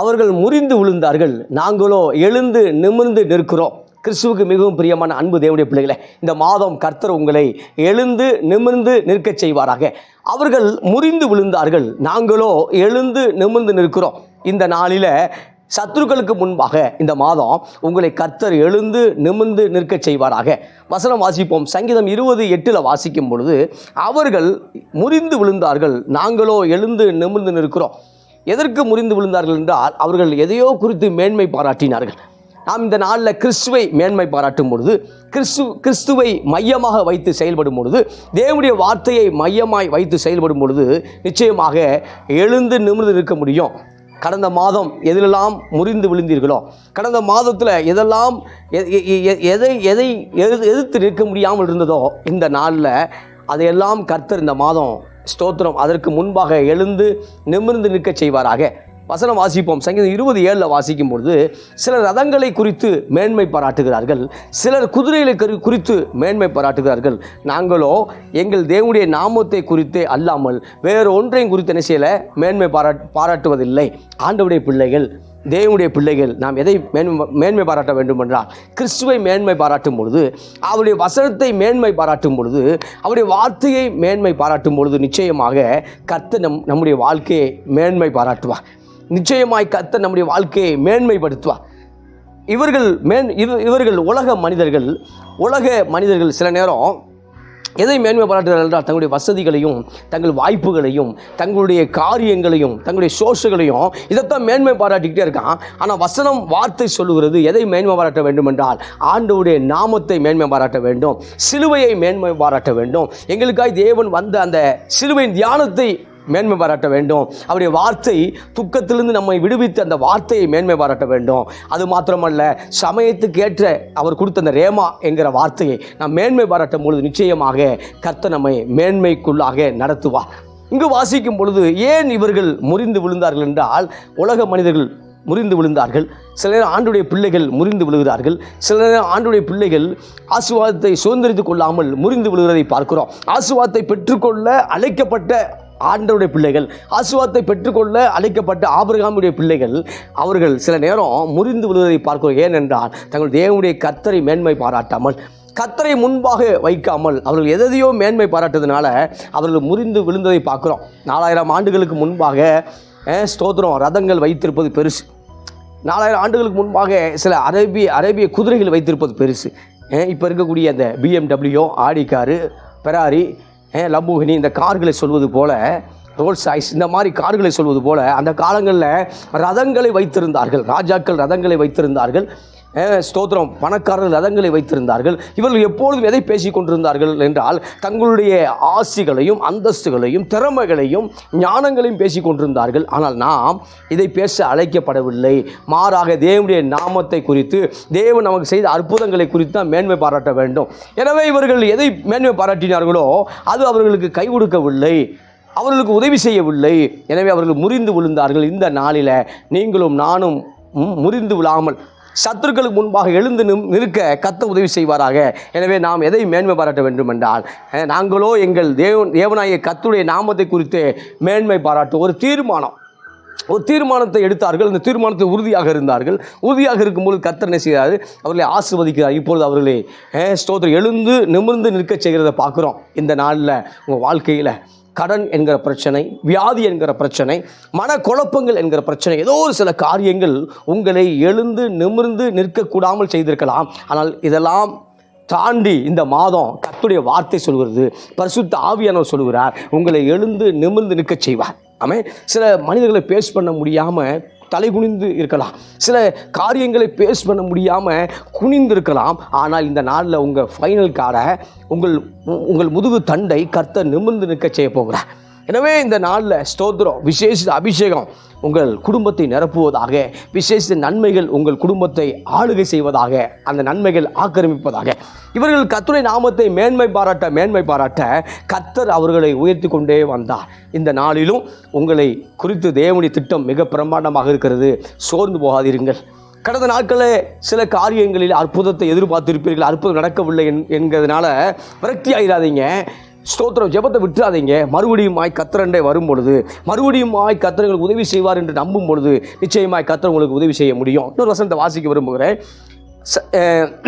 அவர்கள் முறிந்து விழுந்தார்கள். நாங்களோ எழுந்து நிமிர்ந்து நிற்கிறோம். கிறிஸ்துவுக்கு மிகவும் பிரியமான அன்பு தேவனுடைய பிள்ளைகளை இந்த மாதம் கர்த்தர் உங்களை எழுந்து நிமிர்ந்து நிற்கச் செய்வாராக. அவர்கள் முறிந்து விழுந்தார்கள். நாங்களோ எழுந்து நிமிர்ந்து நிற்கிறோம். இந்த நாளில் சத்துருக்களுக்கு முன்பாக இந்த மாதம் உங்களை கர்த்தர் எழுந்து நிமிர்ந்து நிற்கச் செய்வாராக. வசனம் வாசிப்போம். சங்கீதம் இருபது எட்டில் வாசிக்கும் பொழுது அவர்கள் முறிந்து விழுந்தார்கள். நாங்களோ எழுந்து நிமிர்ந்து நிற்கிறோம். எதற்கு முறிந்து விழுந்தார்கள் என்றால் அவர்கள் எதையோ குறித்து மேன்மை பாராட்டினார்கள். நாம் இந்த நாளில் கிறிஸ்துவை மேன்மை பாராட்டும் பொழுது கிறிஸ்து கிறிஸ்துவை மையமாக வைத்து செயல்படும் பொழுது தேவனுடைய வார்த்தையை மையமாய் வைத்து செயல்படும் பொழுது நிச்சயமாக எழுந்து நிமிர்ந்து நிற்க முடியும். கடந்த மாதம் எதிலெல்லாம் முறிந்து விழுந்தீர்களோ கடந்த மாதத்தில் எதெல்லாம் எதை எதை எது எதிர்த்து நிற்க முடியாமல் இருந்ததோ இந்த நாளில் அதையெல்லாம் கர்த்தர் இந்த மாதம் ஸ்தோத்திரம். அதற்கு முன்பாக எழுந்து நிமிர்ந்து நிற்கச் செய்வாராக. வசனம் வாசிப்போம். சங்கீதம் இருபது ஏழில் வாசிக்கும் பொழுது சிலர் ரதங்களை குறித்து மேன்மை பாராட்டுகிறார்கள். சிலர் குதிரைகளை கரு குறித்து மேன்மை பாராட்டுகிறார்கள். நாங்களோ எங்கள் தேவனுடைய நாமத்தை குறித்தே அல்லாமல் வேறு ஒன்றையும் குறித்து என்ன செய்யலை? மேன்மை பாராட் பாராட்டுவதில்லை. ஆண்டவுடைய பிள்ளைகள் தேவனுடைய பிள்ளைகள் நாம் எதை மேன்மை மேன்மை பாராட்ட வேண்டும் என்றால் கிறிஸ்துவை மேன்மை பாராட்டும் பொழுது அவருடைய வசனத்தை மேன்மை பாராட்டும் பொழுது அவருடைய வார்த்தையை மேன்மை பாராட்டும் பொழுது நிச்சயமாக கர்த்த நம் நம்முடைய வாழ்க்கையை மேன்மை பாராட்டுவார். நிச்சயமாய் கர்த்த நம்முடைய வாழ்க்கையை மேன்மைப்படுத்துவார் இவர்கள் மேன் இவர்கள் உலக மனிதர்கள் உலக மனிதர்கள் சில நேரம் எதை மேன்மை பாராட்டுகிறார்கள் என்றால் தங்களுடைய வசதிகளையும் தங்கள் வாய்ப்புகளையும் தங்களுடைய காரியங்களையும் தங்களுடைய சோர்ஸுகளையும் இதைத்தான் மேன்மை பாராட்டிக்கிட்டே இருக்கான். ஆனால் வசனம் வார்த்தை சொல்லுகிறது எதை மேன்மை பாராட்ட வேண்டும் என்றால் ஆண்டவுடைய நாமத்தை மேன்மை பாராட்ட வேண்டும் சிலுவையை மேன்மை பாராட்ட வேண்டும். எங்களுக்காய் தேவன் வந்த அந்த சிலுவையின் தியானத்தை மேன்மை பாராட்ட வேண்டும். அவருடைய வார்த்தை துக்கத்திலிருந்து நம்மை விடுவித்து அந்த வார்த்தையை மேன்மை பாராட்ட வேண்டும். அது மாத்திரமல்ல சமயத்துக்கு ஏற்ற அவர் கொடுத்த அந்த ரேமா என்கிற வார்த்தையை நாம் மேன்மை பாராட்டும் பொழுது நிச்சயமாக கர்த்த நம்மை மேன்மைக்குள்ளாக நடத்துவார். இங்கு வாசிக்கும் பொழுது ஏன் இவர்கள் முறிந்து விழுந்தார்கள் என்றால் உலக மனிதர்கள் முறிந்து விழுந்தார்கள். சில நேரம் ஆண்டுடைய பிள்ளைகள் முறிந்து விழுகிறார்கள். சில நேரம் ஆண்டுடைய பிள்ளைகள் ஆசீர்வாதத்தை சுதந்திரித்துக் கொள்ளாமல் முறிந்து விழுகிறதை பார்க்கிறோம். ஆசுவாதத்தை பெற்றுக்கொள்ள அழைக்கப்பட்ட ஆண்டவருடைய பிள்ளைகள் ஆசுவாத்தை பெற்றுக்கொள்ள அழைக்கப்பட்ட ஆபிரகாமுடைய பிள்ளைகள் அவர்கள் சில நேரம் முறிந்து விழுவதை பார்க்கிறோம். ஏனென்றால் தங்கள் தேவனுடைய கத்தரை மேன்மை பாராட்டாமல் கத்தரை முன்பாக வைக்காமல் அவர்கள் எதையோ மேன்மை பாராட்டுறதுனால அவர்கள் முறிந்து விழுந்ததை பார்க்குறோம். நாலாயிரம் ஆண்டுகளுக்கு முன்பாக ஸ்தோத்திரம் ரதங்கள் வைத்திருப்பது பெருசு. நாலாயிரம் ஆண்டுகளுக்கு முன்பாக சில அரேபிய அரேபிய குதிரைகள் வைத்திருப்பது பெருசு. இப்போ இருக்கக்கூடிய அந்த BMW Audi car Ferrari Lamborghini இந்த கார்களை சொல்வது போல ரோல்ஸ் ஐஸ் இந்த மாதிரி கார்களை சொல்வது போல அந்த காலங்களில் ரதங்களை வைத்திருந்தார்கள் ராஜாக்கள் ரதங்களை வைத்திருந்தார்கள். ஸ்தோத்திரம். பணக்காரர்கள் ரதங்களை வைத்திருந்தார்கள். இவர்கள் எப்பொழுதும் எதை பேசிக் கொண்டிருந்தார்கள் என்றால் தங்களுடைய ஆசிகளையும் அந்தஸ்துகளையும் திறமைகளையும் ஞானங்களையும் பேசிக் கொண்டிருந்தார்கள். ஆனால் நாம் இதை பேச அழைக்கப்படவில்லை. மாறாக தேவனுடைய நாமத்தை குறித்து தேவன் நமக்கு செய்த அற்புதங்களை குறித்து தான் மேன்மை பாராட்ட வேண்டும். எனவே இவர்கள் எதை மேன்மை பாராட்டினார்களோ அது அவர்களுக்கு கை கொடுக்கவில்லை. அவர்களுக்கு உதவி செய்யவில்லை. எனவே அவர்கள் முறிந்து விழுந்தார்கள். இந்த நாளில் நீங்களும் நானும் முறிந்து விழாமல் சத்துருக்களுக்கு முன்பாக எழுந்து நிற்க கத்த உதவி செய்வாராக. எனவே நாம் எதை மேன்மை பாராட்ட வேண்டும் என்றால் நாங்களோ எங்கள் தேவன் தேவனாய கத்துடைய நாமத்தை குறித்து மேன்மை பாராட்டு ஒரு தீர்மானம். ஒரு தீர்மானத்தை எடுத்தார்கள். அந்த தீர்மானத்தை உறுதியாக இருந்தார்கள். உறுதியாக இருக்கும்போது கத்தனை என்ன செய்கிறார்? அவர்களை ஆசிர்வதிக்கிறார். இப்பொழுது அவர்களை ஸ்தோத்திரம். எழுந்து நிமிர்ந்து நிற்க செய்கிறத பார்க்குறோம். இந்த நாளில் உங்கள் வாழ்க்கையில். கடன் என்கிற பிரச்சனை வியாதி என்கிற பிரச்சனை மனக்குழப்பங்கள் என்கிற பிரச்சனை ஏதோ ஒரு சில காரியங்கள் உங்களை எழுந்து நிமிர்ந்து நிற்கக்கூடாமல் செய்திருக்கலாம். ஆனால் இதெல்லாம் தாண்டி இந்த மாதம் கத்துடைய வார்த்தை சொல்கிறது பரிசுத்த ஆவியானவர் சொல்கிறார் உங்களை எழுந்து நிமிர்ந்து நிற்க செய்வார். ஆமே சில மனிதர்களை பேஸ் பண்ண முடியாமல் தலை குனிந்து இருக்கலாம். சில காரியங்களை பேஸ் பண்ண முடியாமல் குனிந்து இருக்கலாம் ஆனால் இந்த நாளில் உங்கள் ஃபைனல் காரை உங்கள் உங்கள் முதுகு தண்டை கர்த்தர் நிமிர்ந்து நிற்க செய்ய போகிறார். எனவே இந்த நாளில் ஸ்தோத்திரம் விசேஷ அபிஷேகம் உங்கள் குடும்பத்தை நிரப்புவதாக விசேஷ நன்மைகள் உங்கள் குடும்பத்தை ஆளுகை செய்வதாக அந்த நன்மைகள் ஆக்கிரமிப்பதாக. இவர்கள் கத்துரை நாமத்தை மேன்மை பாராட்ட மேன்மை பாராட்ட கத்தர் அவர்களை உயர்த்தி கொண்டே வந்தார். இந்த நாளிலும் உங்களை குறித்து தேவனி திட்டம் மிக பிரம்மாண்டமாக இருக்கிறது. சோர்ந்து போகாதிருங்கள் கடந்த நாட்களில் சில காரியங்களில் அற்புதத்தை எதிர்பார்த்திருப்பீர்கள். அற்புதம் நடக்கவில்லை என் என்கிறதுனால விரக்தி ஆயிடாதீங்க ஸ்தோத்திரம். ஜெபத்தை விட்டுறாதீங்க. மறுபடியும் ஆய் கத்திரண்டே வரும் பொழுது மறுபடியுமாய் ஆய் கத்திரங்களுக்கு உதவி செய்வார் என்று நம்பும் பொழுது நிச்சயமாய் கத்திர உங்களுக்கு உதவி செய்ய முடியும். இன்னொரு வசனத்தை வாசிக்க விரும்புகிறேன். ச-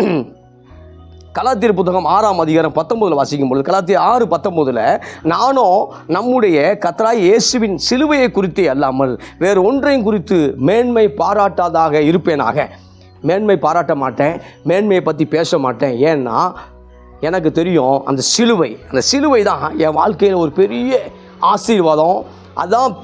கலாத்தியர் புத்தகம் ஆறாம் அதிகாரம் பத்தொம்போதில் வாசிக்கும் பொழுது கலாத்தியர் ஆறு பத்தொம்போதில் நானும் நம்முடைய கத்ராய் இயேசுவின் சிலுவையை குறித்தே அல்லாமல் வேறு ஒன்றையும் குறித்து மேன்மை பாராட்டாதாக இருப்பேனாக. மேன்மை பாராட்ட மாட்டேன். மேன்மையை பற்றி பேச மாட்டேன். ஏன்னா எனக்கு தெரியும் அந்த சிலுவை. அந்த சிலுவை தான் என் வாழ்க்கையில் ஒரு பெரிய ஆசீர்வாதம். அதான்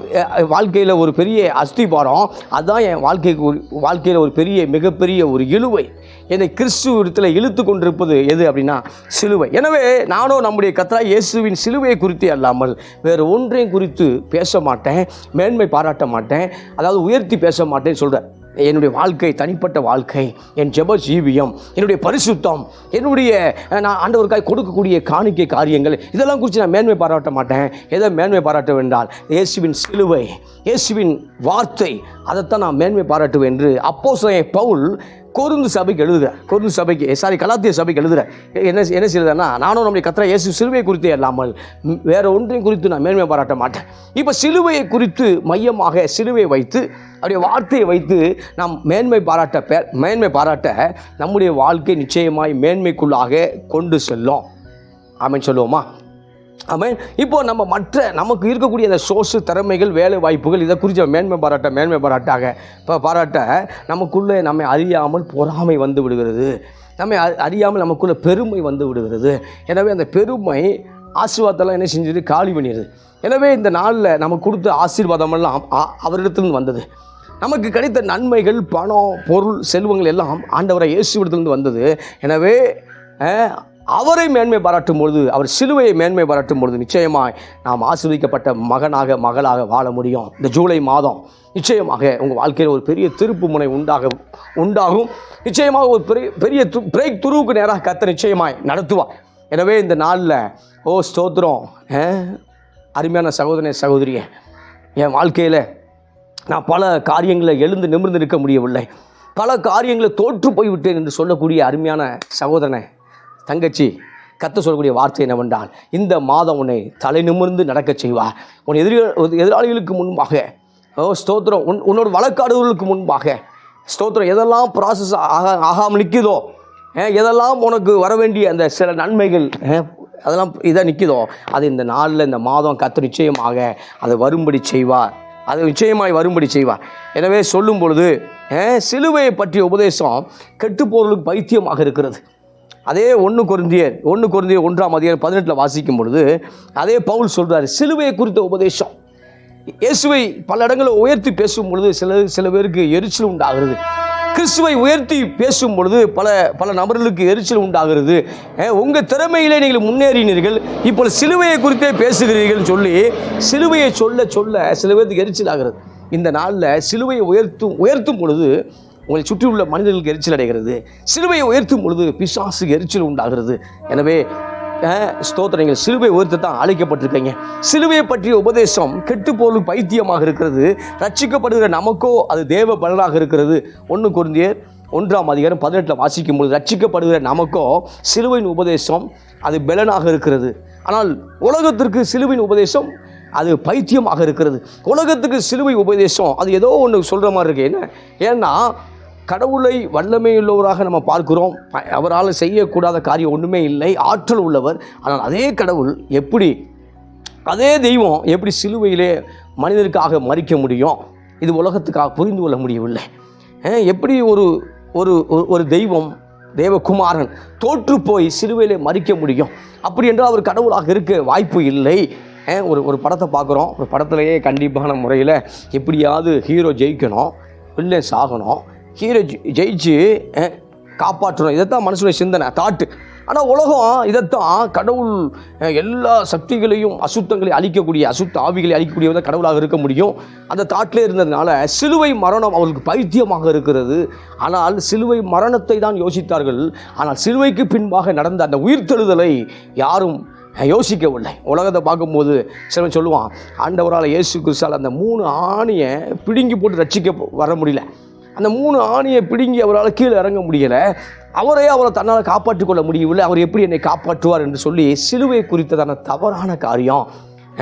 வாழ்க்கையில் ஒரு பெரிய அஸ்திபாரம். அதான் என் வாழ்க்கைக்கு ஒரு வாழ்க்கையில் ஒரு பெரிய மிகப்பெரிய ஒரு இழுவை. என்னை கிறிஸ்துவ இழுத்து கொண்டிருப்பது எது அப்படின்னா சிலுவை. எனவே நானும் நம்முடைய கத்ரா இயேசுவின் சிலுவையை குறித்து அல்லாமல் வேறு ஒன்றையும் குறித்து பேச மாட்டேன் மேன்மை பாராட்ட மாட்டேன் அதாவது உயர்த்தி பேச மாட்டேன்னு சொல்கிறேன் என்னுடைய வாழ்க்கை தனிப்பட்ட வாழ்க்கை என் ஜெப ஜீவியம் என்னுடைய பரிசுத்தம் என்னுடைய நான் ஆண்டவருக்காய் கொடுக்கக்கூடிய காணிக்கை காரியங்கள் இதெல்லாம் குறித்து நான் மேன்மை பாராட்ட மாட்டேன். எதை மேன்மை பாராட்ட வேண்டால் இயேசுவின் சிலுவை இயேசுவின் வார்த்தை அதைத்தான் நான் மேன்மை பாராட்டுவேன் என்று அப்போ பவுல் கொருந்து சபைக்கு எழுதுகிறேன் கொருந்து சபைக்கு சாரி கலாத்திய சபைக்கு எழுதுகிறேன் என்ன என்ன செய்யுதுன்னா நானும் நம்முடைய கத்திர இயேசு சிலுவை குறித்தே இல்லாமல் வேறு ஒன்றையும் குறித்து நான் மேன்மை பாராட்ட மாட்டேன். இப்போ சிலுவையை குறித்து மையமாக சிலுவையை வைத்து அவருடைய வார்த்தையை வைத்து நாம் மேன்மை பாராட்ட பே மேன்மை பாராட்ட நம்முடைய வாழ்க்கை நிச்சயமாய் மேன்மைக்குள்ளாக கொண்டு செல்லும். ஆமென் சொல்லுவோமா? ஆமென். இப்போ நம்ம மற்ற நமக்கு இருக்கக்கூடிய அந்த சோர்ஸு திறமைகள் வேலை வாய்ப்புகள் இதை குறித்து மேன்மை பாராட்ட மேன்மை பாராட்டாக இப்போ பாராட்ட நமக்குள்ளே நம்மை அறியாமல் பொறாமை வந்து விடுகிறது. நம்மை அறியாமல் நமக்குள்ளே பெருமை வந்து விடுகிறது. எனவே அந்த பெருமை ஆசீர்வாதத்தெல்லாம் என்ன செஞ்சது? காலி பண்ணிடுது எனவே இந்த நாளில் நமக்கு கொடுத்த ஆசீர்வாதமெல்லாம் அ- வந்தது. நமக்கு கிடைத்த நன்மைகள் பணம் பொருள் செல்வங்கள் எல்லாம் ஆண்டவரை இயேசுவிடத்துலேருந்து வந்தது. எனவே அவரை மேன்மை பாராட்டும் பொழுது அவர் சிலுவையை மேன்மை பாராட்டும் பொழுது நிச்சயமாய் நாம் ஆசிர்வதிக்கப்பட்ட மகனாக மகளாக வாழ முடியும். இந்த ஜூலை மாதம் நிச்சயமாக உங்கள் வாழ்க்கையில் ஒரு பெரிய திருப்பு முனை உண்டாக உண்டாகும். நிச்சயமாக ஒரு பெரிய பெரிய து பிரேக் துருவுக்கு நேராக கத்த நிச்சயமாய் நடத்துவார். எனவே இந்த நாளில் ஓ ஸ்தோத்திரம் அருமையான சகோதரனே சகோதரியே என் வாழ்க்கையில் நான் பல காரியங்களை எழுந்து நிமிர்ந்து நிற்க முடியவில்லை. பல காரியங்களை தோற்று போய்விட்டேன் என்று சொல்லக்கூடிய அருமையான சகோதரனை தங்கச்சி கத்து சொல்லக்கூடிய வார்த்தை என்னவென்றால் இந்த மாதம் உன்னை தலை நிமிர்ந்து நடக்கச் செய்வார். உன் எதிரி எதிராளிகளுக்கு முன்பாக ஓ ஸ்தோத்திரம் உன் உன்னோட வழக்காடுகளுக்கு முன்பாக ஸ்தோத்திரம் எதெல்லாம் ப்ராசஸ் ஆக ஆகாமல் நிற்குதோ எதெல்லாம் உனக்கு வர வேண்டிய அந்த சில நன்மைகள் அதெல்லாம் இதை நிற்குதோ அது இந்த நாளில் இந்த மாதம் கத்து நிச்சயமாக அதை வரும்படி செய்வார். அது நிச்சயமாய் வரும்படி செய்வார். எனவே சொல்லும் பொழுது சிலுவையை பற்றிய உபதேசம் கெட்டுப்போர்களுக்கு பைத்தியமாக இருக்கிறது. அதே ஒன்று குருந்தியர் ஒன்று குருந்தியர் ஒன்றாம் அதிகாரம் பதினெட்டில் வாசிக்கும் பொழுது அதே பவுல் சொல்கிறார் சிலுவையை குறித்த உபதேசம். இயேசுவை பல இடங்களில் உயர்த்தி பேசும் பொழுது சில சில பேருக்கு எரிச்சல் உண்டாகிறது. கிறிஸ்துவை உயர்த்தி பேசும் பொழுது பல பல நபர்களுக்கு எரிச்சல் உண்டாகிறது. உங்கள் திறமையிலே நீங்கள் முன்னேறினீர்கள் இப்போ சிலுவையை குறித்தே பேசுகிறீர்கள் சொல்லி சிலுவையை சொல்ல சொல்ல சில பேருக்கு எரிச்சல் ஆகிறது. இந்த நாளில் சிலுவையை உயர்த்தும் உயர்த்தும் பொழுது உங்களை சுற்றியுள்ள மனிதர்களுக்கு எரிச்சல் அடைகிறது. சிலுவையை உயர்த்தும் பொழுது பிசாசு எரிச்சல் உண்டாகிறது. எனவே ஸ்தோத்திரங்கள் சிலுவை உயர்த்து தான் அழைக்கப்பட்டிருக்கீங்க சிலுவையை பற்றிய உபதேசம் கெட்டுப்போலும் பைத்தியமாக இருக்கிறது. ரட்சிக்கப்படுகிற நமக்கோ அது தேவ பலனாக இருக்கிறது. ஒன்று குருந்தியர் ஒன்றாம் அதிகாரம் பதினெட்டில் வாசிக்கும் பொழுது ரட்சிக்கப்படுகிற நமக்கோ சிலுவையின் உபதேசம் அது பலனாக இருக்கிறது. ஆனால் உலகத்திற்கு சிலுவையின் உபதேசம் அது பைத்தியமாக இருக்கிறது. உலகத்துக்கு சிலுவை உபதேசம் அது ஏதோ ஒன்று சொல்கிற மாதிரி இருக்கு என்ன? ஏன்னா கடவுளை வல்லமையுள்ளவராக நம்ம பார்க்கிறோம். அவரால் செய்யக்கூடாத காரியம் ஒன்றுமே இல்லை. ஆற்றல் உள்ளவர். ஆனால் அதே கடவுள் எப்படி அதே தெய்வம் எப்படி சிலுவையிலே மனிதருக்காக மறிக்க முடியும்? இது உலகத்துக்காக புரிந்து கொள்ள முடியவில்லை. எப்படி ஒரு ஒரு ஒரு- தெய்வம் தேவகுமாரன் தோற்று போய் சிலுவையிலே மறிக்க முடியும்? அப்படி என்றால் அவர் கடவுளாக இருக்க வாய்ப்பு இல்லை. ஒரு ஒரு படத்தை பார்க்குறோம். ஒரு படத்துலேயே கண்டிப்பான முறையில் எப்படியாவது ஹீரோ ஜெயிக்கணும் வில்லன் சாகணும். ஹீரோ ஜெயிச்சு காப்பாற்றணும். இதைத்தான் மனசுடைய சிந்தனை தாட்டு. ஆனால் உலகம் இதைத்தான் கடவுள் எல்லா சக்திகளையும் அசுத்தங்களையும் அழிக்கக்கூடிய அசுத்த ஆவிகளை அழிக்கக்கூடியவர் கடவுளாக இருக்க முடியும். அந்த தாட்டிலே இருந்ததுனால சிலுவை மரணம் அவர்களுக்கு பைத்தியமாக இருக்கிறது. ஆனால் சிலுவை மரணத்தை தான் யோசித்தார்கள். ஆனால் சிலுவைக்கு பின்பாக நடந்த அந்த உயிர்த்தெழுதலை யாரும் யோசிக்கவில்லை. உலகத்தை பார்க்கும்போது சிலவன் சொல்லுவான் ஆண்டவரால் இயேசு கிறிஸ்தால் அந்த மூணு ஆணியை பிடுங்கி போட்டு ரட்சிக்க வர முடியல. அந்த மூணு ஆணியை பிடுங்கி அவரால் கீழே இறங்க முடியலை. அவரே அவரை தன்னால் காப்பாற்றிக் கொள்ள முடியவில்லை. அவர் எப்படி என்னை காப்பாற்றுவார் என்று சொல்லி சிலுவை குறித்ததான தவறான காரியம்.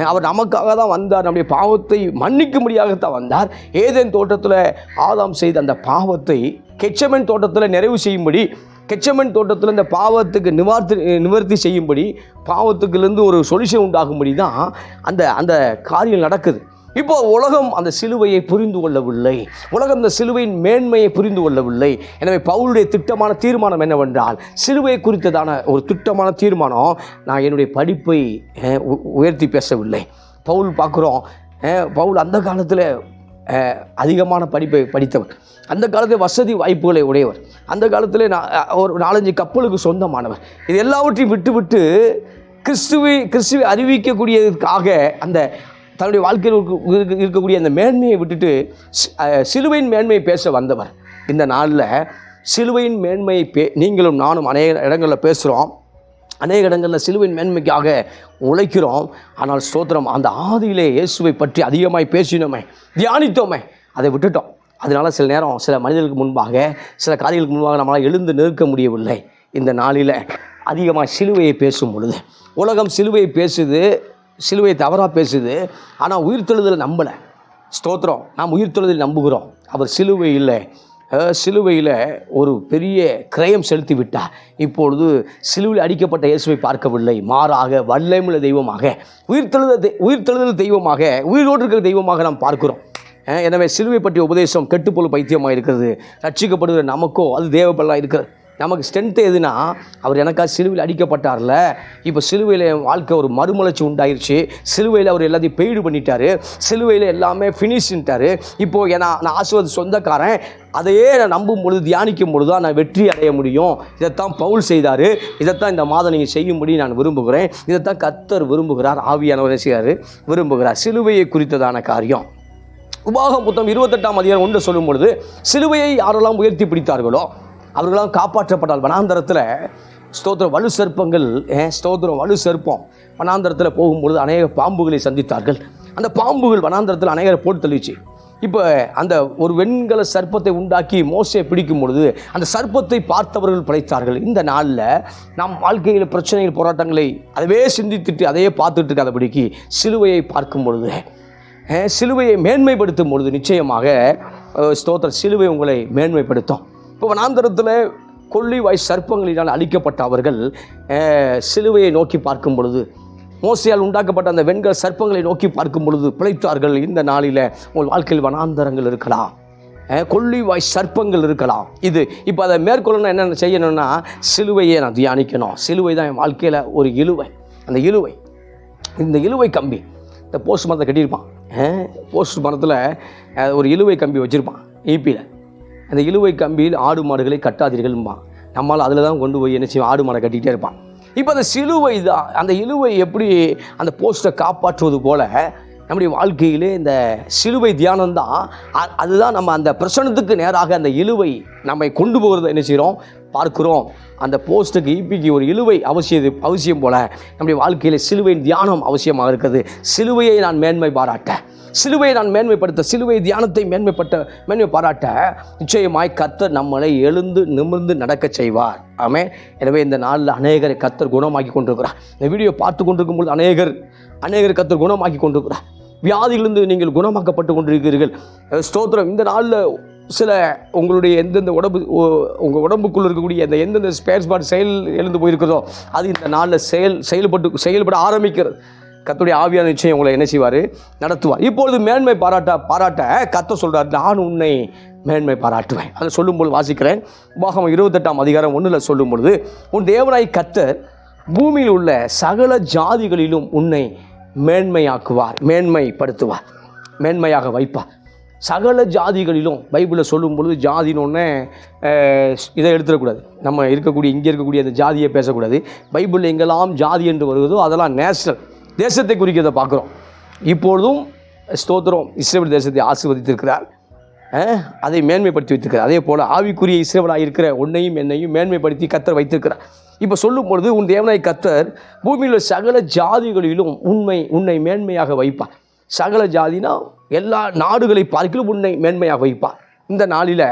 அவர் நமக்காக தான் வந்தார். நம்முடைய பாவத்தை மன்னிக்க முடியாகத்தான் வந்தார். ஏதேன் தோட்டத்தில் ஆதாம் செய்த அந்த பாவத்தை கெச்சமன் தோட்டத்தில் நிறைவு செய்யும்படி கெச்சமன் தோட்டத்தில் இந்த பாவத்துக்கு நிவார்த்தி நிவர்த்தி செய்யும்படி பாவத்துக்குலேருந்து ஒரு சொல்யூஷன் உண்டாகும்படி தான் அந்த அந்த காரியம் நடக்குது. இப்போ உலகம் அந்த சிலுவையை புரிந்து கொள்ளவில்லை. உலகம் அந்த சிலுவையின் மேன்மையை புரிந்து கொள்ளவில்லை. எனவே பவுலுடைய திட்டமான தீர்மானம் என்னவென்றால் சிலுவை குறித்ததான ஒரு திட்டமான தீர்மானம் நான் என்னுடைய படிப்பை உ- உயர்த்தி பேசவில்லை. பவுல் பார்க்குறோம் பவுல் அந்த காலத்தில் அதிகமான படிப்பை படித்தவர் அந்த காலத்தில் வசதி வாய்ப்புகளை உடையவர். அந்த காலத்தில் நான் ஒரு நாலஞ்சு கப்பலுக்கு சொந்தமானவர். இது எல்லாவற்றையும் விட்டுவிட்டு கிறிஸ்துவை கிறிஸ்துவை அறிவிக்கக்கூடியதுக்காக அந்த தன்னுடைய வாழ்க்கையில் இருக்கக்கூடிய அந்த மேன்மையை விட்டுட்டு சிலுவையின் மேன்மையை பேச வந்தவர். இந்த நாளில் சிலுவையின் மேன்மையை பே நீங்களும் நானும் அநேக இடங்களில் பேசுகிறோம் அநேக இடங்களில் சிலுவையின் மேன்மைக்காக உழைக்கிறோம். ஆனால் ஸ்தோத்திரம் அந்த ஆதியிலே இயேசுவை பற்றி அதிகமாய் பேசினோமே தியானித்தோமே அதை விட்டுட்டோம். அதனால் சில நேரம் சில மனிதர்களுக்கு முன்பாக சில காரியங்களுக்கு முன்பாக நம்மளால் எழுந்து நிற்க முடியவில்லை. இந்த நாளில் அதிகமாக சிலுவையை பேசும் பொழுது. உலகம் சிலுவையை பேசுது சிலுவையை தவறாக பேசுது. ஆனால் உயிர்த்தெழுதலை நம்பலை. ஸ்தோத்திரம். நாம் உயிர்த்தெழுதல் நம்புகிறோம். அவர் சிலுவையில் சிலுவையில் ஒரு பெரிய கிரயம் செலுத்தி விட்டார். இப்பொழுது சிலுவையில் அடிக்கப்பட்ட இயேசுவை பார்க்கவில்லை. மாறாக வல்லமுள்ள தெய்வமாக உயிர்த்தெழுத உயிர்த்தெழுதல் தெய்வமாக உயிரோடு இருக்கிற தெய்வமாக நாம் பார்க்கிறோம். எனவே சிலுவை பற்றிய உபதேசம் கெட்டுப்போல் பைத்தியமாக இருக்கிறது ரட்சிக்கப்படுகிற நமக்கோ அது தேவப்பெல்லாம் இருக்கிறது. நமக்கு ஸ்ட்ரென்த் எதுனா அவர் எனக்காக சிலுவையில் அடிக்கப்பட்டார்ல. இப்போ சிலுவையில் என் வாழ்க்கை ஒரு மறுமலர்ச்சி உண்டாயிருச்சு. சிலுவையில் அவர் எல்லாத்தையும் பெய்டு பண்ணிட்டாரு. சிலுவையில் எல்லாமே ஃபினிஷ்ன்ட்டார் இப்போது ஏன்னா நான் ஆசுவது சொந்தக்காரன். அதையே நான் நம்பும் பொழுது தியானிக்கும் பொழுது தான் நான் வெற்றி அடைய முடியும். இதைத்தான் பவுல் செய்தார். இதைத்தான் இந்த மாதம் நீங்கள் செய்யும்படி நான் விரும்புகிறேன். இதைத்தான் கத்தர் விரும்புகிறார். ஆவியானவர் செய்கிறார் விரும்புகிறார். சிலுவையை குறித்ததான காரியம். உபாகம் புத்தம் இருபத்தெட்டாம் அதிகாரம் ஒன்று சொல்லும் பொழுது சிலுவையை யாரெல்லாம் உயர்த்தி பிடித்தார்களோ அவர்களால் காப்பாற்றப்பட்டால் வனாந்தரத்தில் ஸ்தோத்திரம் வலு சர்ப்பங்கள் ஸ்தோத்திரம் வலு சர்ப்பம். வனாந்தரத்தில் போகும்பொழுது அநேக பாம்புகளை சந்தித்தார்கள். அந்த பாம்புகள் வனாந்தரத்தில் அநேகரை போட்டு தள்ளிச்சு. இப்போ அந்த ஒரு வெண்கல சர்ப்பத்தை உண்டாக்கி மோசையை பிடிக்கும் பொழுது அந்த சர்ப்பத்தை பார்த்தவர்கள் பிழைத்தார்கள் இந்த நாளில் நம் வாழ்க்கையில் பிரச்சனைகள் போராட்டங்களை அதவே சிந்தித்துட்டு அதையே பார்த்துட்டு இருக்காதபடிக்கு சிலுவையை பார்க்கும் பொழுது சிலுவையை மேன்மைப்படுத்தும் பொழுது நிச்சயமாக ஸ்தோத்திர சிலுவை உங்களை மேன்மைப்படுத்தும். இப்போ வனாந்தரத்தில் கொள்ளிவாய் சர்ப்பங்களினால் அழிக்கப்பட்ட அவர்கள் சிலுவையை நோக்கி பார்க்கும் பொழுது மோசையால் உண்டாக்கப்பட்ட அந்த வெண்கல சர்ப்பங்களை நோக்கி பார்க்கும் பொழுது பிழைத்தார்கள். இந்த நாளில் உங்கள் வாழ்க்கையில் வனாந்தரங்கள் இருக்கலாம். அஹ், கொள்ளிவாய் சர்ப்பங்கள் இருக்கலாம். இது இப்போ அதை மேற்கொள்ளணும் என்னென்ன செய்யணும்னா சிலுவையை நான் தியானிக்கணும். சிலுவை தான் என் வாழ்க்கையில் ஒரு இழுவை. அந்த இழுவை. இந்த இழுவை கம்பி இந்த போஸ்ட் மரத்தை கட்டியிருப்பான். போஸ்ட் மரத்தில் ஒரு இழுவை கம்பி வச்சுருப்பான் ஈபியில் அந்த இழுவை கம்பியில் ஆடு மாடுகளை கட்டாதீர்கள்மா. நம்மால் அதில் தான் கொண்டு போய் என்ன செய்வோம்? ஆடு மாடை கட்டிக்கிட்டே இருப்பான். இப்போ அந்த சிலுவை தான் அந்த இழுவை எப்படி அந்த போஸ்ட்டை காப்பாற்றுவது போல நம்முடைய வாழ்க்கையிலே இந்த சிலுவை தியானம் தான் அதுதான் நம்ம அந்த பிரசனத்துக்கு நேராக அந்த இழுவை நம்மை கொண்டு போகிறத என்ன செய்கிறோம்? பார்க்கிறோம். அந்த போஸ்ட்டுக்கு ஈபிக்கு ஒரு இழுவை அவசியம் அவசியம் போல நம்முடைய வாழ்க்கையில் சிலுவையின் தியானம் அவசியமாக இருக்குது சிலுவையை நான் மேன்மை பாராட்ட. சிலுவையை நான் மேன்மைப்படுத்த சிலுவை தியானத்தை மேன்மைப்பட்ட மேன்மை பாராட்ட நிச்சயமாய் கத்தர் நம்மளை எழுந்து நிமிர்ந்து நடக்க செய்வார். ஆமே எனவே இந்த நாளில் அநேகரை கத்தர் குணமாக்கி கொண்டிருக்கிறார். இந்த வீடியோ பார்த்து கொண்டிருக்கும் பொழுது அநேகர் அநேகர் கத்தர் குணமாக்கி கொண்டிருக்கிறார். வியாதியிலிருந்து நீங்கள் குணமாக்கப்பட்டு கொண்டிருக்கிறீர்கள். ஸ்தோத்திரம். இந்த நாளில் சில உங்களுடைய எந்தெந்த உடம்பு உங்கள் உடம்புக்குள்ளே இருக்கக்கூடிய அந்த எந்தெந்த ஸ்பேர் ஸ்பாட் செயல் எழுந்து போயிருக்கிறதோ அது இந்த நாளில் செயல் செயல்பட்டு செயல்பட ஆரம்பிக்கிறது. கத்துடைய ஆவியான நிச்சயம் உங்களை என்ன செய்வார்? நடத்துவார். இப்பொழுது மேன்மை பாராட்ட பாராட்ட கத்த சொல்கிறார் நான் உன்னை மேன்மை பாராட்டுவேன். அதை சொல்லும்போது வாசிக்கிறேன். உபாகம் இருபத்தெட்டாம் அதிகாரம் ஒன்றில் சொல்லும் பொழுது உன் தேவராய் கத்தர் பூமியில் உள்ள சகல ஜாதிகளிலும் உன்னை மேன்மையாக்குவார் மேன்மைப்படுத்துவார் மேன்மையாக வைப்பார். சகல ஜாதிகளிலும் பைபிளில் சொல்லும் பொழுது ஜாதினோடனே இதை எடுத்துடக்கூடாது. நம்ம இருக்கக்கூடிய இங்கே இருக்கக்கூடிய அந்த ஜாதியை பேசக்கூடாது. பைபிளில் எங்கெல்லாம் ஜாதி என்று வருவதோ அதெல்லாம் நேஷனல் தேசத்தை குறிக்கிறதை பார்க்குறோம். இப்பொழுதும் ஸ்தோத்திரம் இஸ்ரேல் தேசத்தை ஆசீர்வதித்திருக்கிறார். அதை மேன்மைப்படுத்தி வைத்திருக்கிறார். அதே போல் ஆவிக்குரிய இஸ்ரேவனாக இருக்கிற உன்னையும் என்னையும் மேன்மைப்படுத்தி கத்தர் வைத்திருக்கிறார். இப்போ சொல்லும் பொழுது உன் தேவனாய் கத்தர் பூமியில் உள்ள சகல ஜாதிகளிலும் உண்மை உன்னை மேன்மையாக வைப்பார். சகல ஜாதினா எல்லா நாடுகளை பார்க்கிலும் உன்னை மேன்மையாக வைப்பார். இந்த நாளில்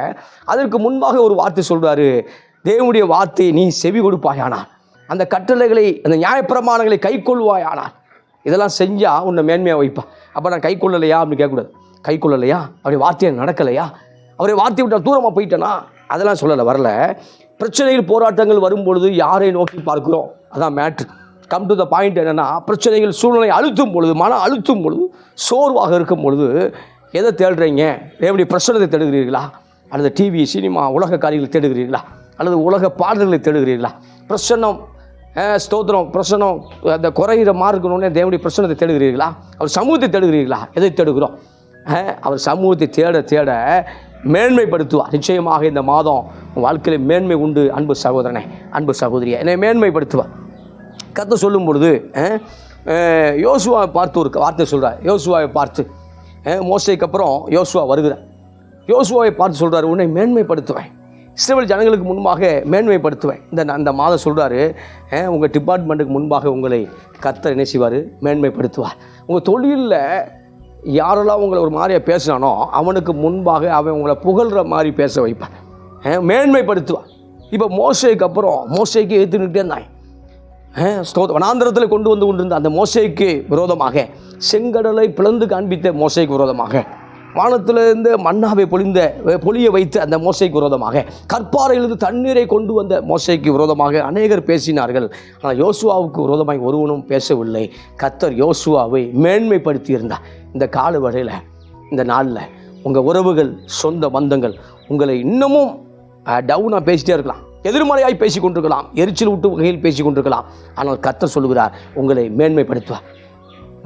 அதற்கு முன்பாக ஒரு வார்த்தை சொல்கிறாரு தேவனுடைய வார்த்தையை நீ செவி கொடுப்பாயானால் அந்த கட்டளைகளை அந்த நியாயப்பிரமாணங்களை கை கொள்வாயானால் இதெல்லாம் செஞ்சால் உன்னை மேன்மையாக வைப்பா. அப்போ நான் கை கொள்ளலையா அப்படின்னு கேட்கக்கூடாது. கை கொள்ளலையா? அப்படி வார்த்தையை நடக்கலையா? அவரை வார்த்தையை விட்டால் தூரமாக போயிட்டேனா? அதெல்லாம் சொல்லலை வரல. பிரச்சனைகள் போராட்டங்கள் வரும்பொழுது யாரை நோக்கி பார்க்குறோம்? அதான் matter come to the point என்னென்னா பிரச்சனைகள் சூழ்நிலை அழுத்தும் பொழுது மன அழுத்தும் பொழுது சோர்வாக இருக்கும் பொழுது எதை தேடுறீங்க? எப்படி பிரச்சனத்தை தேடுகிறீர்களா? அல்லது டிவி சினிமா உலக காரியங்களை தேடுகிறீர்களா? அல்லது உலக பாடல்களை தேடுகிறீர்களா? பிரச்சனம் ஸ்தோத்திரம் பிரசனம் அந்த குறையிற இருக்கணும்னே தேவனுடைய பிரசனத்தை தேடுகிறீர்களா? அவர் சமூகத்தை தேடுகிறீர்களா? எதை தேடுகிறோம்? அவர் சமூகத்தை தேட தேட மேன்மைப்படுத்துவார். நிச்சயமாக இந்த மாதம் உன் வாழ்க்கையில் மேன்மை உண்டு அன்பு சகோதரனே அன்பு சகோதரியை. என்னை மேன்மைப்படுத்துவார். கத்த சொல்லும் பொழுது யோசுவாவை பார்த்து ஒரு வார்த்தை சொல்கிறார் யோசுவாவை பார்த்து மோசைக்கு அப்புறம் யோசுவா வருகிறார். யோசுவாவை பார்த்து சொல்கிறார் உன்னை மேன்மைப்படுத்துவேன். இஸ்ரேல் ஜனங்களுக்கு முன்பாக மேன்மைப்படுத்துவேன். இந்த அந்த மாதம் சொல்கிறாரு உங்கள் டிபார்ட்மெண்ட்டுக்கு முன்பாக உங்களை கத்தர் என்ன செய்வார்? மேன்மைப்படுத்துவார். உங்கள் தொழிலில் யாரெல்லாம் உங்களை ஒரு மாதிரியாக பேசினானோ அவனுக்கு முன்பாக அவன் உங்களை புகழ்கிற மாதிரி பேச வைப்பான் மேன்மைப்படுத்துவான் இப்போ மோசைக்கு அப்புறம் மோசைக்கு ஏற்றுக்கிட்டே இருந்தான் வனாந்திரத்தில் கொண்டு வந்து கொண்டிருந்த அந்த மோசைக்கு விரோதமாக செங்கடலை பிளந்து காண்பித்த மோசைக்கு விரோதமாக வானத்திலிருந்து மன்னாவை பொழிந்த பொழிய வைத்து அந்த மோசைக்கு விரோதமாக கற்பாறையிலிருந்து தண்ணீரை கொண்டு வந்த மோசைக்கு விரோதமாக அநேகர் பேசினார்கள். ஆனால் யோசுவாவுக்கு விரோதமாய் ஒருவனும் பேசவில்லை. கத்தர் யோசுவாவை மேன்மைப்படுத்தியிருந்தார். இந்த கால வரையில் இந்த நாளில் உங்கள் உறவுகள் சொந்த பந்தங்கள் உங்களை இன்னமும் டவுனாக பேசிட்டே இருக்கலாம். எதிர்மறையாய் பேசி கொண்டிருக்கலாம் எரிச்சல் விட்டு வகையில் பேசி கொண்டிருக்கலாம் ஆனால் கத்தர் சொல்லுகிறார் உங்களை மேன்மைப்படுத்துவார்.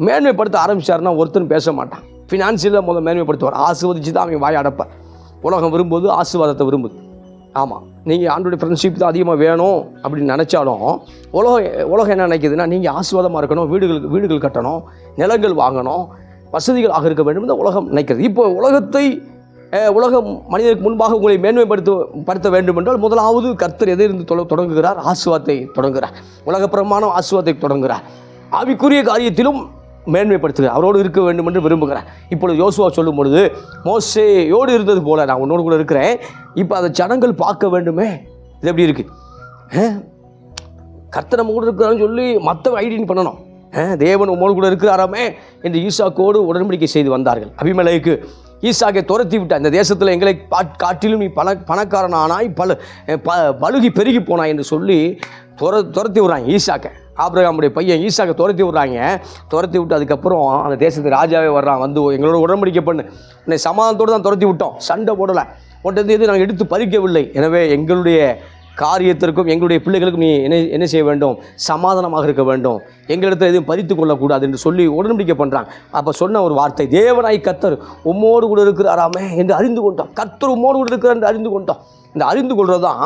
மேன்மைப்படுத்த ஆரம்பிச்சாருன்னா ஒருத்தன் பேச மாட்டான். ஃபினான்சியலாக முதல் மேன்மைப்படுத்துவார். ஆசிர்வதிச்சு தான் அவங்க வாய் அடைப்பார். உலகம் விரும்புவது ஆசீர்வாதத்தை விரும்புது. ஆமாம் நீங்கள் ஆண்டோடைய ஃப்ரெண்ட்ஷிப் தான் அதிகமாக வேணும் அப்படின்னு நினச்சாலும் உலகம் உலகம் என்ன நினைக்குதுன்னா நீங்கள் ஆசீர்வாதமாக இருக்கணும் வீடுகளுக்கு வீடுகள் கட்டணும் நிலங்கள் வாங்கணும் வசதிகளாக இருக்க வேண்டும் இந்த உலகம் நினைக்கிறது. இப்போ உலகத்தை உலகம் மனிதனுக்கு முன்பாக உங்களை மேன்மைப்படுத்த படுத்த வேண்டும் என்றால் முதலாவது கர்த்தர் எதிர்ந்து தொட தொடங்குகிறார்? ஆசுவாத்தை தொடங்குகிறார். உலக பிரமாணம் ஆசுவாத்தை தொடங்குகிறார். ஆவிக்குரிய காரியத்திலும் மேன்மைப்படுத்துகிறார் அவரோடு இருக்க வேண்டும் என்று விரும்புகிறேன். இப்பொழுது யோசுவா சொல்லும் பொழுது மோசேயோடு இருந்தது போல நான் உன்னோடு கூட இருக்கிறேன். இப்போ அதை ஜனங்கள் பார்க்க வேண்டுமே. இது எப்படி இருக்கு? அஹ், கர்த்தர் நம்ம கூட இருக்கிறான்னு சொல்லி மற்ற ஐடென்டி பண்ணணும். தேவன் உமோடு கூட இருக்கிறாராமே என்று ஈசாக்கோடு உடன்படிக்கை செய்து வந்தார்கள். அபிமலைக்கு ஈசாக்கை துரத்தி விட்டார். இந்த தேசத்தில் எங்களை காட்டிலும் நீ பண பணக்காரனானாய் பல அஹ், ப பழுகி பெருகி போனாய் என்று சொல்லி துர துரத்தி விடுறான் ஈசாக்கை. ஆபிரகாமுடைய பையன் ஈசாக்கை துரத்தி விட்றாங்க. துரத்தி விட்டு அதுக்கப்புறம் அந்த தேசத்து ராஜாவே வர்றான். வந்து எங்களோட உடன்படிக்கை பண்ணு. என்னை சமாதானத்தோடு தான் துரத்தி விட்டோம். சண்டை போடலை. ஒன்றது எது நாங்கள் எடுத்து பறிக்கவில்லை. எனவே எங்களுடைய காரியத்திற்கும் எங்களுடைய பிள்ளைகளுக்கும் நீ என்ன என்ன செய்ய வேண்டும்? சமாதானமாக இருக்க வேண்டும். எங்களிடத்தில் எதுவும் பறித்து கொள்ளக்கூடாது என்று சொல்லி உடன்படிக்கை பண்ணுறாங்க அப்போ சொன்ன ஒரு வார்த்தை தேவனாய் கத்தர் உம்மோடு கூட இருக்கிறாராமே என்று அறிந்து கொண்டோம் கத்தர் உம்மோடு கூட இருக்கிறார் என்று அறிந்து கொண்டோம் இந்த அறிந்து கொள்வது தான்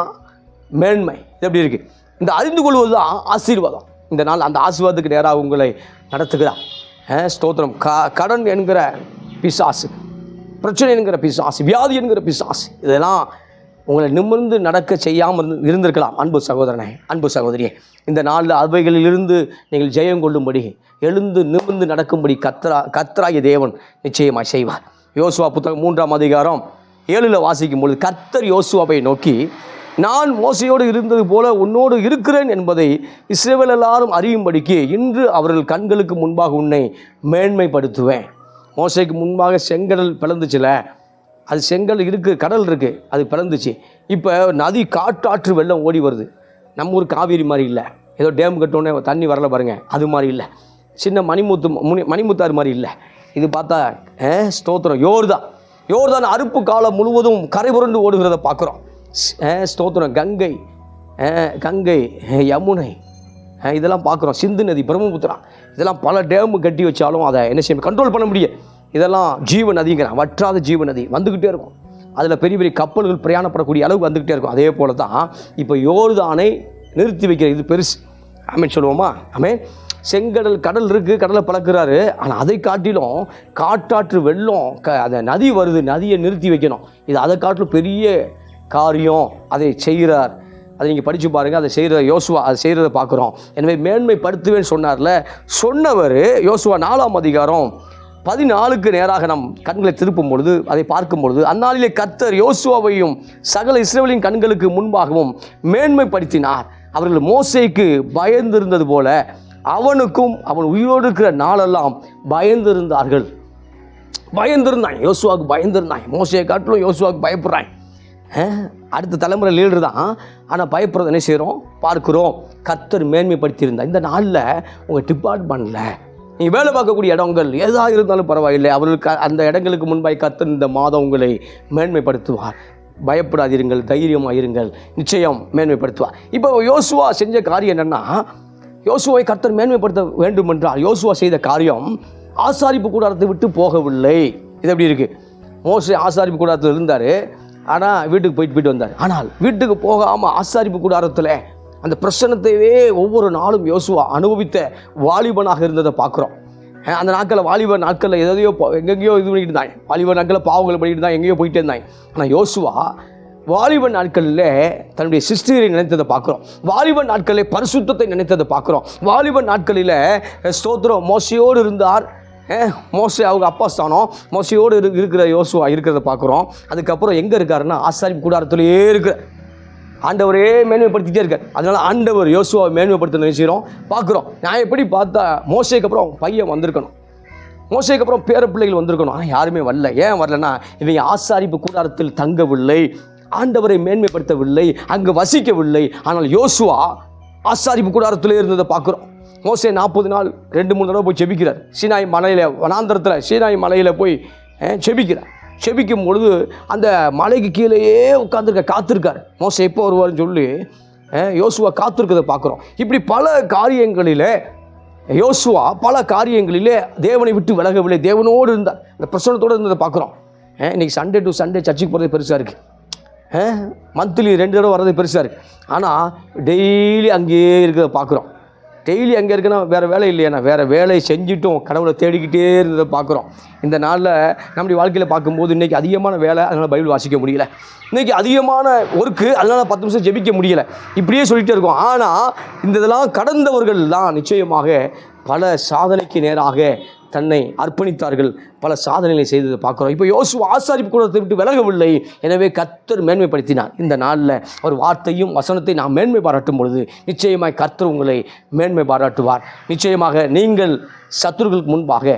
மேன்மை. இது எப்படி இருக்குது இந்த அறிந்து கொள்வது தான் ஆசீர்வாதம். இந்த நாள் அந்த ஆசீர்வாதத்துக்கு நேராக உங்களை நடத்துகிறார். ஸ்தோத்திரம். க கடன் என்கிற பிசாசு பிரச்சனை என்கிற பிசாசு வியாதி என்கிற பிசாசு இதெல்லாம் உங்களை நிமிர்ந்து நடக்க செய்யாமல் இருந்து இருந்திருக்கலாம். அன்பு சகோதரனே அன்பு சகோதரியே இந்த நாளில் அவைகளிலிருந்து நீங்கள் ஜெயம் கொள்ளும்படி எழுந்து நிமிர்ந்து நடக்கும்படி கத்ரா கத்ராய தேவன் நிச்சயமாக செய்வார். யோசுவா புத்தகம் மூன்றாம் அதிகாரம் ஏழில் வாசிக்கும் பொழுது கத்தர் யோசுவாவை நோக்கி நான் மோசையோடு இருந்தது போல உன்னோடு இருக்கிறேன் என்பதை இஸ்ரேவேல் எல்லாரும் அறியும்படிக்கு இன்று அவர்கள் கண்களுக்கு முன்பாக உன்னை மேன்மைப்படுத்துவேன். மோசைக்கு முன்பாக செங்கடல் பிளந்துச்சுல? அது செங்கல் இருக்குது கடல் இருக்குது அது பிறந்துச்சு இப்போ நதி காட்டாற்று வெள்ளம் ஓடி வருது. நம்ம ஊர் காவேரி மாதிரி இல்லை. ஏதோ டேம் கட்டோன்னே தண்ணி வரல பாருங்கள் அது மாதிரி இல்லை. சின்ன மணிமுத்து முனி மணிமுத்தாறு மாதிரி இல்லை. இது பார்த்தா ஏ ஸ்தோத்திரம். யோர்தான். யோர்தான் அறுப்பு காலம் முழுவதும் கரை புரண்டு ஓடுகிறத பார்க்குறோம். ஸ்தோத்திரம். கங்கை. கங்கை. யமுனை. இதெல்லாம் பார்க்குறோம். சிந்து நதி பிரம்மபுத்திரா. இதெல்லாம் பல டேமு கட்டி வச்சாலும் அதை என்ன செய்யணும் கண்ட்ரோல் பண்ண முடியும். இதெல்லாம் ஜீவ நதிங்கிறான் வற்றாத ஜீவ நதி வந்துக்கிட்டே இருக்கும். அதில் பெரிய பெரிய கப்பல்கள் பிரயாணப்படக்கூடிய அளவுக்கு வந்துக்கிட்டே இருக்கும். அதே போல தான் இப்போ யோர்தானை நிறுத்தி வைக்கிற இது பெருசு. ஆமேன் சொல்லுவோமா? ஆமீன். செங்கடல் கடல் இருக்குது கடலை பழக்கிறாரு. ஆனால் அதை காட்டிலும் காட்டாற்று வெள்ளம் க அந்த நதி வருது. நதியை நிறுத்தி வைக்கணும். இது அதை காட்டிலும் பெரிய காரியம் அதை செய்கிறார். அதை நீங்கள் படித்து பாருங்கள் அதை செய்கிற யோசுவா அதை செய்கிறத பார்க்குறோம். எனவே மேன்மைப்படுத்துவேன்னு சொன்னார்ல. சொன்னவர் யோசுவா நாலாம் அதிகாரம் பதினாலுக்கு நேராக நம் கண்களை திருப்பும் பொழுது அதை பார்க்கும் பொழுது அந்நாளிலே கர்த்தர் யோசுவாவையும் சகல இஸ்ரவேலின் கண்களுக்கு முன்பாகவும் மேன்மைப்படுத்தினார். அவர்கள் மோசைக்கு பயந்திருந்தது போல அவனுக்கும் அவன் உயிரோடு இருக்கிற நாளெல்லாம் பயந்திருந்தார்கள். பயந்துருந்தாங்க யோசுவாவுக்கு பயந்துருந்தாங்க மோசையை காட்டிலும் யோசுவாவுக்கு பயப்படுறாங்க அடுத்த தலைமுறை லீடர் தான். ஆனால் பயப்படுறது என்ன செய்கிறோம் பார்க்குறோம். கர்த்தர் மேன்மைப்படுத்தியிருந்தா இந்த நாளில் உங்கள் டிபார்ட்மெண்ட்டில் நீங்கள் வேலை பார்க்கக்கூடிய இடங்கள் எதாக இருந்தாலும் பரவாயில்லை. அவர்களுக்கு அந்த இடங்களுக்கு முன்பாய் கத்தர் இந்த மாதம் உங்களை மேன்மைப்படுத்துவார். பயப்படாதிருங்கள் தைரியமாக இருங்கள் நிச்சயம் மேன்மைப்படுத்துவார். இப்போ யோசுவா செஞ்ச காரியம் என்னென்னா யோசுவை கர்த்தர் மேன்மைப்படுத்த வேண்டும் என்றால் யோசுவா செய்த காரியம் ஆசாரிப்பு கூடாரத்தை விட்டு போகவில்லை. இது எப்படி இருக்குது மோஸ்ட்லி ஆசாரிப்பு கூடாரத்தில் இருந்தார். ஆனால் வீட்டுக்கு போயிட்டு போயிட்டு வந்தார். ஆனால் வீட்டுக்கு போகாமல் ஆசாரிப்பு கூடாரத்தில் அந்த பிரசனத்தையே ஒவ்வொரு நாளும் யோசுவா அனுபவித்த வாலிபனாக இருந்ததை பார்க்குறோம். அந்த நாட்களில் வாலிப நாட்களில் எதையோ எங்கெங்கேயோ இது பண்ணிட்டு இருந்தாங்க. வாலிப நாட்களில் பாவங்களை பண்ணிட்டு தான் எங்கேயோ போயிட்டே இருந்தாங்க. ஆனால் யோசுவா வாலிப நாட்களில் தன்னுடைய சிஸ்டரை நினைத்ததை பார்க்குறோம். வாலிப நாட்களில் பரிசுத்தத்தை நினைத்ததை பார்க்குறோம். வாலிப நாட்களில் ஸ்தோத்திரம் மோசையோடு இருந்தார். அஹ், அவங்க அப்பா ஸ்தானம் மோசையோடு இரு இருக்கிற யோசுவா இருக்கிறத பார்க்குறோம். அதுக்கப்புறம் எங்கே இருக்காருன்னா ஆசாரிப்பு கூடாரத்துலேயே இருக்கிற ஆண்டவரே மேன்மைப்படுத்திட்டே இருக்கார். அதனால் ஆண்டவர் யோசுவாவை மேன்மைப்படுத்த நினைச்சிடும் பார்க்குறோம். நான் எப்படி பார்த்தா மோசைக்கு அப்புறம் பையன் வந்திருக்கணும். மோசைக்கு அப்புறம் பேர பிள்ளைகள் வந்திருக்கணும். ஆனால் யாருமே வரல. ஏன் வரலன்னா இவங்க ஆசாரிப்பு கூடாரத்தில் தங்கவில்லை ஆண்டவரை மேன்மைப்படுத்தவில்லை அங்கு வசிக்கவில்லை. ஆனால் யோசுவா ஆசாரிப்பு கூடாரத்திலே இருந்ததை பார்க்குறோம். மோசே நாற்பது நாள் ரெண்டு மூணு தடவை போய் செபிக்கிறார். சீனாய் மலையில் வனாந்திரத்தில் சீனாய் மலையில் போய் செபிக்கிறார். செபிக்கும் பொழுது அந்த மலைக்கு கீழேயே உட்காந்துருக்க காத்திருக்கார். மோசை எப்போ வருவார்னு சொல்லி யோசுவா காத்திருக்கிறத பார்க்குறோம். இப்படி பல காரியங்களில் யோசுவா பல காரியங்களிலே தேவனை விட்டு விலகவில்லை. தேவனோடு இருந்தார். இந்த பிரசனத்தோடு இருந்ததை பார்க்குறோம். இன்னைக்கு சண்டே டு சண்டே சர்ச்சுக்கு போகிறது பெருசாக இருக்குது மந்த்லி ரெண்டு தடவை வர்றது பெருசாக இருக்குது ஆனால் டெய்லி அங்கேயே இருக்கிறத பார்க்குறோம். டெய்லி அங்கே இருக்குன்னா வேறு வேலை இல்லையாண்ணா வேறு வேலையை செஞ்சுட்டும் கடவுளை தேடிக்கிட்டே இருந்ததை பார்க்குறோம். இந்த நாளில் நம்முடைய வாழ்க்கையில் பார்க்கும்போது இன்றைக்கி அதிகமான வேலை அதனால் பைபிள் வாசிக்க முடியல. இன்றைக்கி அதிகமான ஒர்க்கு அதனால் பத்து நிமிஷம் ஜெபிக்க முடியலை. இப்படியே சொல்லிகிட்டே இருக்கோம். ஆனால் இந்த இதெல்லாம் கடந்தவர்கள் தான் நிச்சயமாக பல சாதனைக்கு நேராக தன்னை அர்ப்பணித்தார்கள். பல சாதனைகளை செய்ததை பார்க்குறோம். இப்போ யோசு ஆசாரிப்பு கூடத்தை விட்டு விலகவில்லை. எனவே கர்த்தர் மேன்மைப்படுத்தினார். இந்த நாளில் ஒரு வார்த்தையும் வசனத்தை நாம் மேன்மை பாராட்டும் பொழுது நிச்சயமாய் கர்த்தர் உங்களை மேன்மை பாராட்டுவார். நிச்சயமாக நீங்கள் சத்துருக்களுக்கு முன்பாக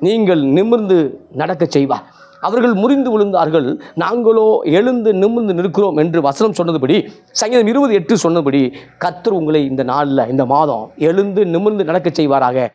நீங்கள் நிமிர்ந்து நடக்க செய்வார். அவர்கள் முறிந்து விழுந்தார்கள். நாங்களோ எழுந்து நிமிர்ந்து நிற்கிறோம் என்று வசனம் சொன்னதுபடி சங்கீதம் இருபது எட்டு சொன்னபடி கத்தர் உங்களை இந்த நாளில் இந்த மாதம் எழுந்து நிமிர்ந்து நடக்கச் செய்வாராக.